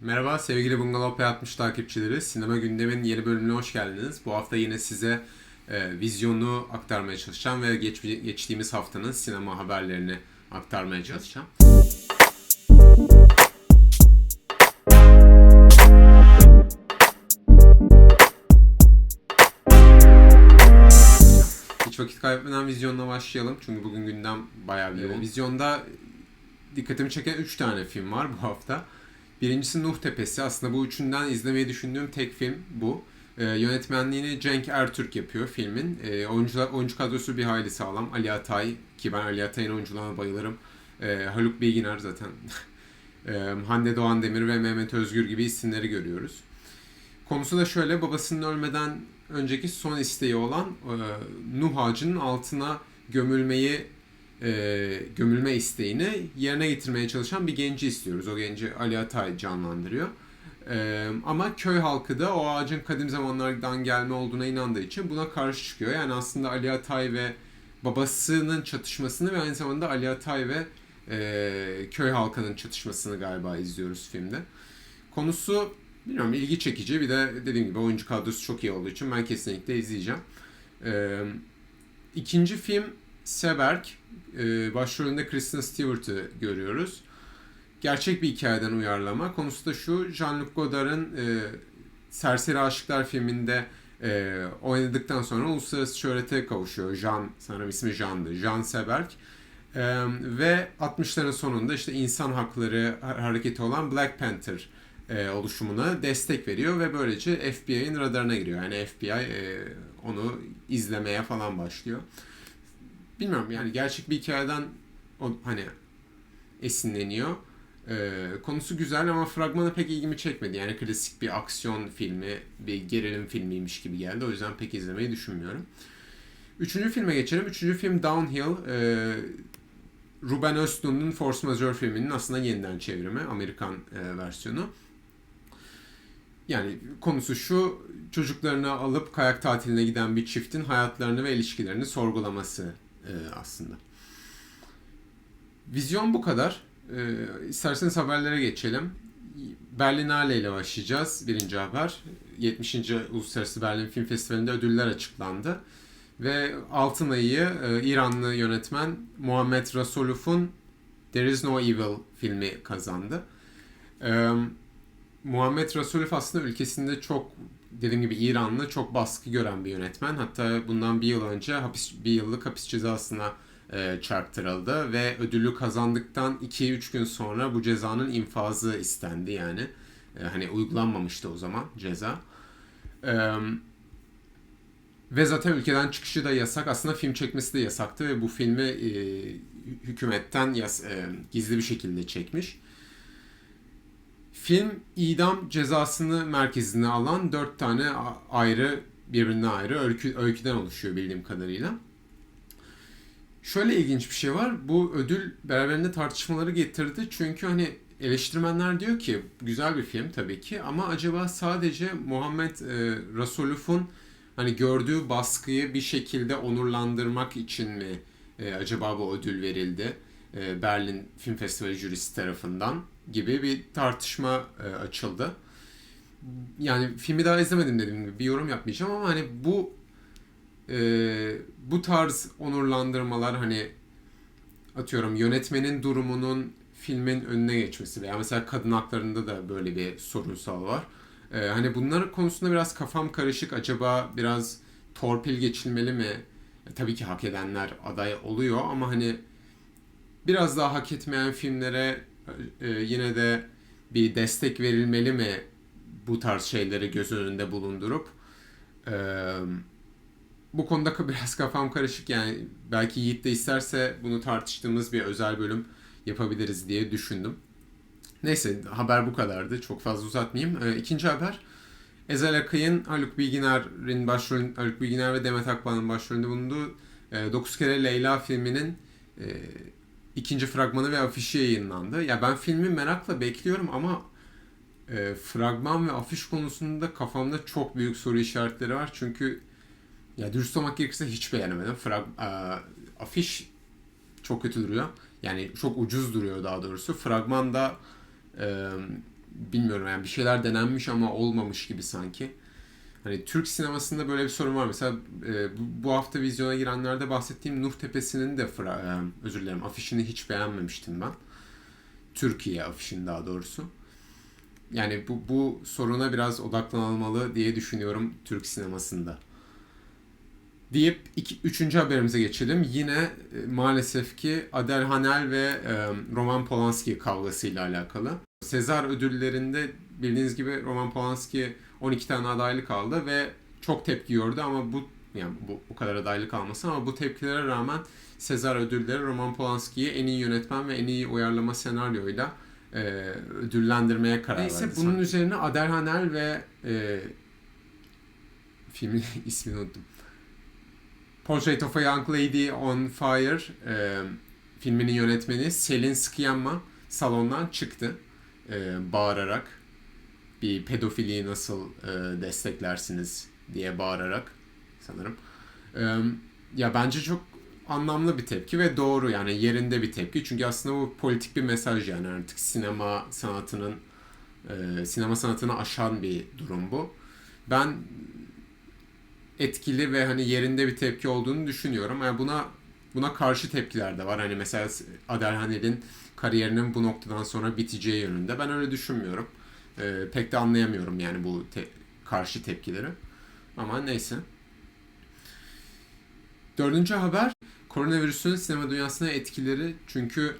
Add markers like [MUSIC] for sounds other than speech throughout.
Merhaba sevgili Bungalov P60 takipçileri. Sinema Gündem'in yeni bölümüne hoş geldiniz. Bu hafta yine size e, vizyonu aktarmaya çalışacağım ve geç, geçtiğimiz haftanın sinema haberlerini aktarmaya çalışacağım. Hiç vakit kaybetmeden vizyonla başlayalım. Çünkü bugün gündem bayağı bir yoğun. Vizyonda dikkatimi çeken 3 tane film var bu hafta. Birincisi Nuh Tepesi. Aslında bu üçünden izlemeyi düşündüğüm tek film bu. Ee, yönetmenliğini Cenk Ertürk yapıyor filmin. Ee, oyuncular, oyuncu kadrosu bir hayli sağlam. Ali Atay ki ben Ali Atay'ın oyunculuğuna bayılırım. Ee, Haluk Bilginer zaten. [LAUGHS] ee, Hande Doğan Demir ve Mehmet Özgür gibi isimleri görüyoruz. Konusu da şöyle babasının ölmeden önceki son isteği olan e, Nuh ağacının altına gömülmeyi e, gömülme isteğini yerine getirmeye çalışan bir genci istiyoruz. O genci Ali Atay canlandırıyor. E, ama köy halkı da o ağacın kadim zamanlardan gelme olduğuna inandığı için buna karşı çıkıyor. Yani aslında Ali Atay ve babasının çatışmasını ve aynı zamanda Ali Atay ve e, köy halkının çatışmasını galiba izliyoruz filmde. Konusu bilmiyorum ilgi çekici. Bir de dediğim gibi oyuncu kadrosu çok iyi olduğu için ben kesinlikle izleyeceğim. E, ikinci film Seberg. E, başrolünde Kristen Stewart'ı görüyoruz. Gerçek bir hikayeden uyarlama. Konusu da şu, Jean-Luc Godard'ın e, Serseri Aşıklar filminde e, oynadıktan sonra uluslararası şöhrete kavuşuyor. Jean, sanırım ismi Jean'dı. Jean Seberg. E, ve 60'ların sonunda işte insan hakları hareketi olan Black Panther e, oluşumuna destek veriyor ve böylece FBI'nin radarına giriyor. Yani FBI e, onu izlemeye falan başlıyor bilmiyorum yani gerçek bir hikayeden o, hani esinleniyor. Ee, konusu güzel ama fragmanı pek ilgimi çekmedi. Yani klasik bir aksiyon filmi, bir gerilim filmiymiş gibi geldi. O yüzden pek izlemeyi düşünmüyorum. Üçüncü filme geçelim. Üçüncü film Downhill. Ee, Ruben Östlund'un Force Majeure filminin aslında yeniden çevrimi. Amerikan e, versiyonu. Yani konusu şu, çocuklarını alıp kayak tatiline giden bir çiftin hayatlarını ve ilişkilerini sorgulaması aslında. Vizyon bu kadar. E, isterseniz haberlere geçelim. Berlinale ile başlayacağız. Birinci haber. 70. Uluslararası Berlin Film Festivali'nde ödüller açıklandı. Ve altın ayı e, İranlı yönetmen Muhammed Rasuluf'un There Is No Evil filmi kazandı. E, Muhammed Rasuluf aslında ülkesinde çok dediğim gibi İranlı çok baskı gören bir yönetmen. Hatta bundan bir yıl önce hapis, bir yıllık hapis cezasına e, çarptırıldı ve ödülü kazandıktan 2-3 gün sonra bu cezanın infazı istendi yani. E, hani uygulanmamıştı o zaman ceza. E, ve zaten ülkeden çıkışı da yasak. Aslında film çekmesi de yasaktı ve bu filmi e, hükümetten yas, e, gizli bir şekilde çekmiş. Film idam cezasını merkezine alan dört tane ayrı birbirine ayrı öykü, öyküden oluşuyor bildiğim kadarıyla. Şöyle ilginç bir şey var. Bu ödül beraberinde tartışmaları getirdi. Çünkü hani eleştirmenler diyor ki güzel bir film tabii ki ama acaba sadece Muhammed e, Rasuluf'un hani gördüğü baskıyı bir şekilde onurlandırmak için mi e, acaba bu ödül verildi? E, Berlin Film Festivali jürisi tarafından gibi bir tartışma e, açıldı. Yani filmi daha izlemedim dediğim gibi bir yorum yapmayacağım ama hani bu e, bu tarz onurlandırmalar hani atıyorum yönetmenin durumunun filmin önüne geçmesi veya mesela kadın haklarında da böyle bir sorunsal var. E, hani bunlar konusunda biraz kafam karışık. Acaba biraz torpil geçilmeli mi? E, tabii ki hak edenler aday oluyor ama hani biraz daha hak etmeyen filmlere e, yine de bir destek verilmeli mi bu tarz şeyleri göz önünde bulundurup e, bu konuda [LAUGHS] biraz kafam karışık yani belki Yiğit de isterse bunu tartıştığımız bir özel bölüm yapabiliriz diye düşündüm. Neyse haber bu kadardı. Çok fazla uzatmayayım. E, ikinci haber Ezel Akay'ın Haluk Bilginer'in başrolün Haluk Bilginer ve Demet Akbağ'ın başrolünde bulunduğu e, 9 kere Leyla filminin e, ikinci fragmanı ve afişi yayınlandı. Ya ben filmi merakla bekliyorum ama e, fragman ve afiş konusunda kafamda çok büyük soru işaretleri var. Çünkü ya dürüst olmak gerekirse hiç beğenemedim. Frag, e, afiş çok kötü duruyor. Yani çok ucuz duruyor daha doğrusu. Fragman da e, bilmiyorum yani bir şeyler denenmiş ama olmamış gibi sanki. Hani Türk sinemasında böyle bir sorun var. Mesela e, bu, hafta vizyona girenlerde bahsettiğim Nuh Tepesi'nin de fra- e, özür dilerim afişini hiç beğenmemiştim ben. Türkiye afişini daha doğrusu. Yani bu, bu soruna biraz odaklanılmalı diye düşünüyorum Türk sinemasında. Deyip iki, üçüncü haberimize geçelim. Yine e, maalesef ki Adel Hanel ve e, Roman Polanski kavgasıyla alakalı. Sezar ödüllerinde bildiğiniz gibi Roman Polanski 12 tane adaylık aldı ve çok tepki gördü ama bu yani bu, bu kadar adaylık alması ama bu tepkilere rağmen Sezar ödülleri Roman Polanski'yi en iyi yönetmen ve en iyi uyarlama senaryoyla e, ödüllendirmeye karar Neyse, verdi. Bunun üzerine Adel Hanel ve e, filmin [LAUGHS] ismini unuttum. Portrait of a Young Lady on Fire e, filminin yönetmeni Selin Sciamma salondan çıktı e, bağırarak bir pedofiliyi nasıl e, desteklersiniz diye bağırarak sanırım. E, ya bence çok anlamlı bir tepki ve doğru yani yerinde bir tepki. Çünkü aslında bu politik bir mesaj yani artık sinema sanatının e, sinema sanatını aşan bir durum bu. Ben etkili ve hani yerinde bir tepki olduğunu düşünüyorum. Yani buna buna karşı tepkiler de var. Hani mesela Adel Hanel'in kariyerinin bu noktadan sonra biteceği yönünde. Ben öyle düşünmüyorum. Ee, pek de anlayamıyorum yani bu te- karşı tepkileri. Ama neyse. Dördüncü haber koronavirüsün sinema dünyasına etkileri. Çünkü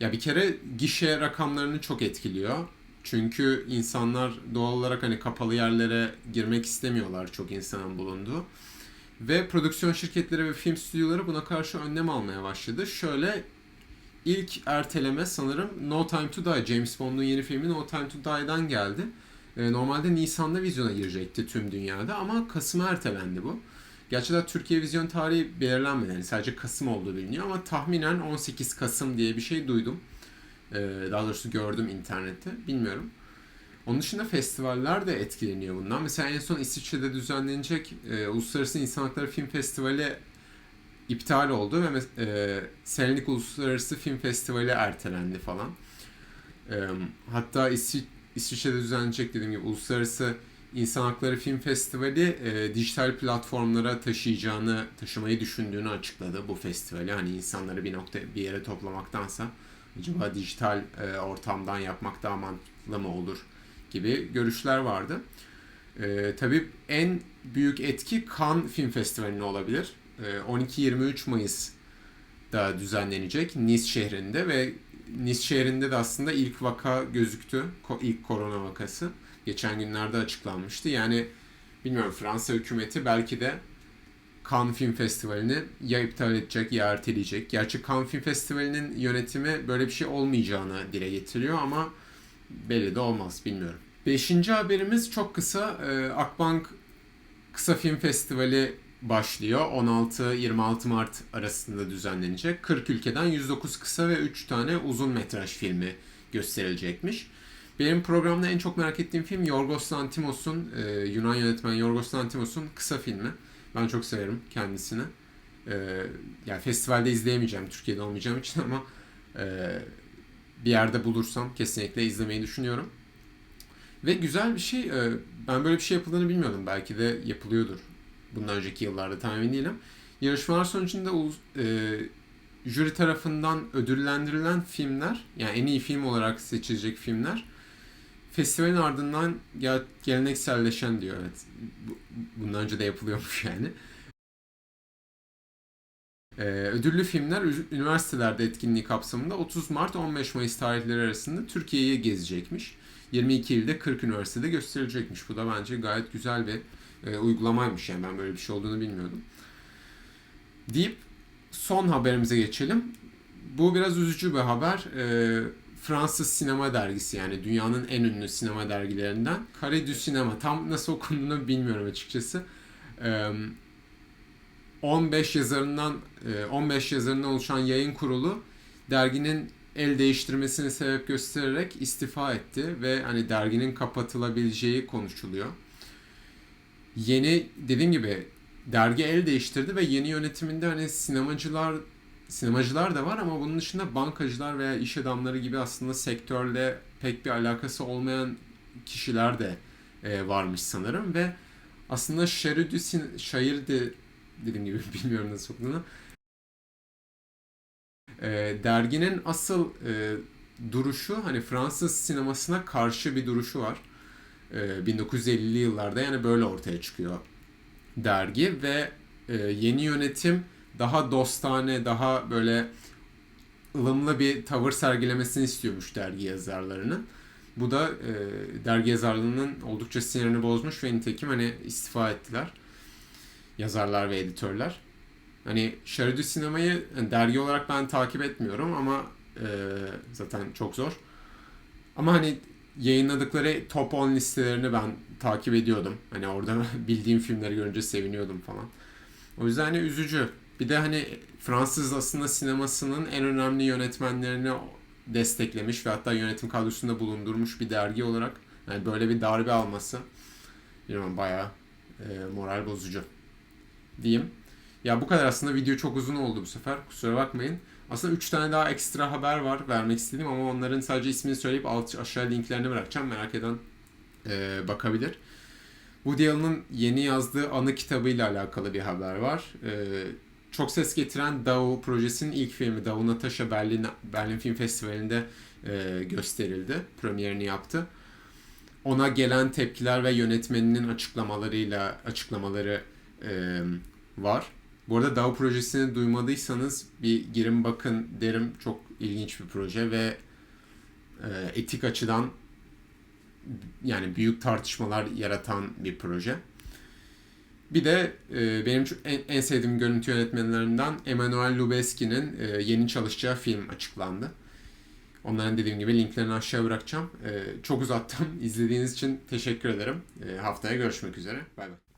ya bir kere gişe rakamlarını çok etkiliyor. Çünkü insanlar doğal olarak hani kapalı yerlere girmek istemiyorlar çok insanın bulunduğu. Ve prodüksiyon şirketleri ve film stüdyoları buna karşı önlem almaya başladı. Şöyle ilk erteleme sanırım No Time to Die. James Bond'un yeni filmi No Time to Die'dan geldi. Ee, normalde Nisan'da vizyona girecekti tüm dünyada ama Kasım'a ertelendi bu. Gerçekten Türkiye vizyon tarihi belirlenmedi. Yani sadece Kasım olduğu biliniyor ama tahminen 18 Kasım diye bir şey duydum. Ee, daha doğrusu gördüm internette. Bilmiyorum. Onun dışında festivaller de etkileniyor bundan. Mesela en son İsviçre'de düzenlenecek e, Uluslararası İnsan Hakları Film Festivali iptal oldu ve e, Selanik Uluslararası Film Festivali ertelendi falan. E, hatta İsvi İsviçre'de düzenlenecek dediğim gibi Uluslararası İnsan Hakları Film Festivali e, dijital platformlara taşıyacağını, taşımayı düşündüğünü açıkladı bu festivali. Hani insanları bir nokta bir yere toplamaktansa acaba dijital e, ortamdan yapmak daha mantıklı mı olur gibi görüşler vardı. E, tabii en büyük etki Cannes Film Festivali'ne olabilir. 12-23 ee, Mayıs'da düzenlenecek Nice şehrinde ve Nice şehrinde de aslında ilk vaka gözüktü. ilk korona vakası. Geçen günlerde açıklanmıştı. Yani bilmiyorum Fransa hükümeti belki de Cannes Film Festivali'ni ya iptal edecek ya erteleyecek. Gerçi Cannes Film Festivali'nin yönetimi böyle bir şey olmayacağını dile getiriyor ama belli de olmaz bilmiyorum. Beşinci haberimiz çok kısa. Ee, Akbank Kısa Film Festivali başlıyor. 16-26 Mart arasında düzenlenecek. 40 ülkeden 109 kısa ve 3 tane uzun metraj filmi gösterilecekmiş. Benim programda en çok merak ettiğim film Yorgos Lanthimos'un, e, Yunan yönetmen Yorgos Lanthimos'un kısa filmi. Ben çok severim kendisini. E, yani festivalde izleyemeyeceğim Türkiye'de olmayacağım için ama e, bir yerde bulursam kesinlikle izlemeyi düşünüyorum. Ve güzel bir şey. E, ben böyle bir şey yapıldığını bilmiyordum. Belki de yapılıyordur bundan önceki yıllarda tam emin değilim. Yarışmalar sonucunda e, jüri tarafından ödüllendirilen filmler, yani en iyi film olarak seçilecek filmler festivalin ardından gel, gelenekselleşen diyor. Evet. Bundan önce de yapılıyormuş yani. Ee, ödüllü filmler üniversitelerde etkinliği kapsamında 30 Mart 15 Mayıs tarihleri arasında Türkiye'yi gezecekmiş. 22 ilde 40 üniversitede gösterilecekmiş. Bu da bence gayet güzel bir e, uygulamaymış yani ben böyle bir şey olduğunu bilmiyordum. Deyip son haberimize geçelim. Bu biraz üzücü bir haber. E, Fransız sinema dergisi yani dünyanın en ünlü sinema dergilerinden Carré du Cinema tam nasıl okunduğunu bilmiyorum açıkçası. E, 15 yazarından 15 e, yazarından oluşan yayın kurulu derginin el değiştirmesini sebep göstererek istifa etti ve hani derginin kapatılabileceği konuşuluyor yeni dediğim gibi dergi el değiştirdi ve yeni yönetiminde hani sinemacılar sinemacılar da var ama bunun dışında bankacılar veya iş adamları gibi aslında sektörle pek bir alakası olmayan kişiler de e, varmış sanırım ve aslında Şeridü sin- şairdi dediğim gibi [LAUGHS] bilmiyorum nasıl okuduğunu. E, derginin asıl e, duruşu hani Fransız sinemasına karşı bir duruşu var. E, 1950'li yıllarda yani böyle ortaya çıkıyor dergi ve e, yeni yönetim daha dostane, daha böyle ılımlı bir tavır sergilemesini istiyormuş dergi yazarlarının. Bu da e, dergi yazarlığının oldukça sinirini bozmuş ve nitekim hani istifa ettiler. Yazarlar ve editörler. Hani Şeridü sinemayı hani dergi olarak ben takip etmiyorum ama e, zaten çok zor. Ama hani yayınladıkları top 10 listelerini ben takip ediyordum. Hani orada [LAUGHS] bildiğim filmleri görünce seviniyordum falan. O yüzden hani üzücü. Bir de hani Fransız aslında sinemasının en önemli yönetmenlerini desteklemiş ve hatta yönetim kadrosunda bulundurmuş bir dergi olarak yani böyle bir darbe alması bilmiyorum bayağı e, moral bozucu diyeyim. Ya bu kadar aslında video çok uzun oldu bu sefer. Kusura bakmayın. Aslında 3 tane daha ekstra haber var vermek istedim ama onların sadece ismini söyleyip alt aşağı linklerini bırakacağım. Merak eden e, bakabilir. Woody Allen'ın yeni yazdığı anı kitabıyla alakalı bir haber var. E, çok ses getiren DAO projesinin ilk filmi DAO Natasha Berlin, Berlin Film Festivali'nde e, gösterildi. Premierini yaptı. Ona gelen tepkiler ve yönetmeninin açıklamalarıyla açıklamaları e, var. Bu arada DAO projesini duymadıysanız bir girin bakın derim. Çok ilginç bir proje ve e, etik açıdan yani büyük tartışmalar yaratan bir proje. Bir de e, benim en, en sevdiğim görüntü yönetmenlerinden Emmanuel Lubezki'nin e, yeni çalışacağı film açıklandı. Onların dediğim gibi linklerini aşağı bırakacağım. E, çok uzattım. [LAUGHS] İzlediğiniz için teşekkür ederim. E, haftaya görüşmek üzere. Bay bay.